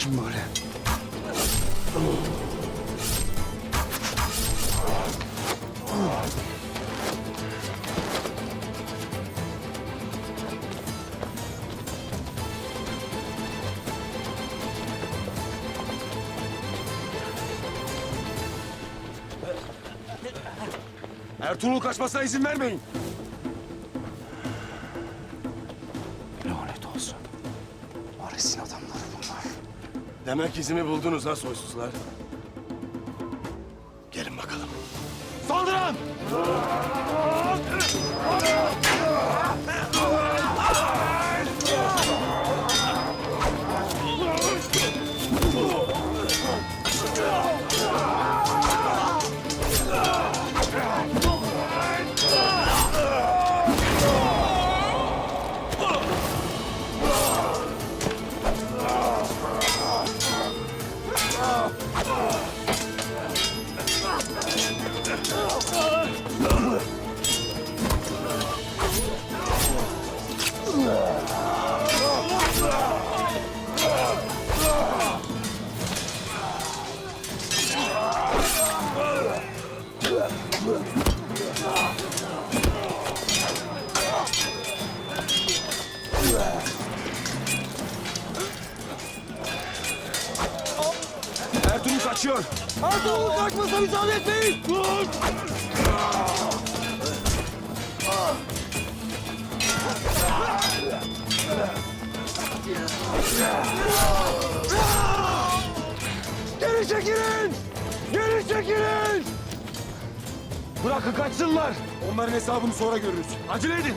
Kaçın bari. Ertuğrul kaçmasına izin vermeyin. Lanet olsun. Ares'in adamları. Demek izimi buldunuz ha soysuzlar. Gelin bakalım. Saldırın! Kaçıyor. Ertuğrul kaçmasına müsaade etmeyin. Geri çekilin! Geri çekilin! Bırakın kaçsınlar. Onların hesabını sonra görürüz. Acele edin.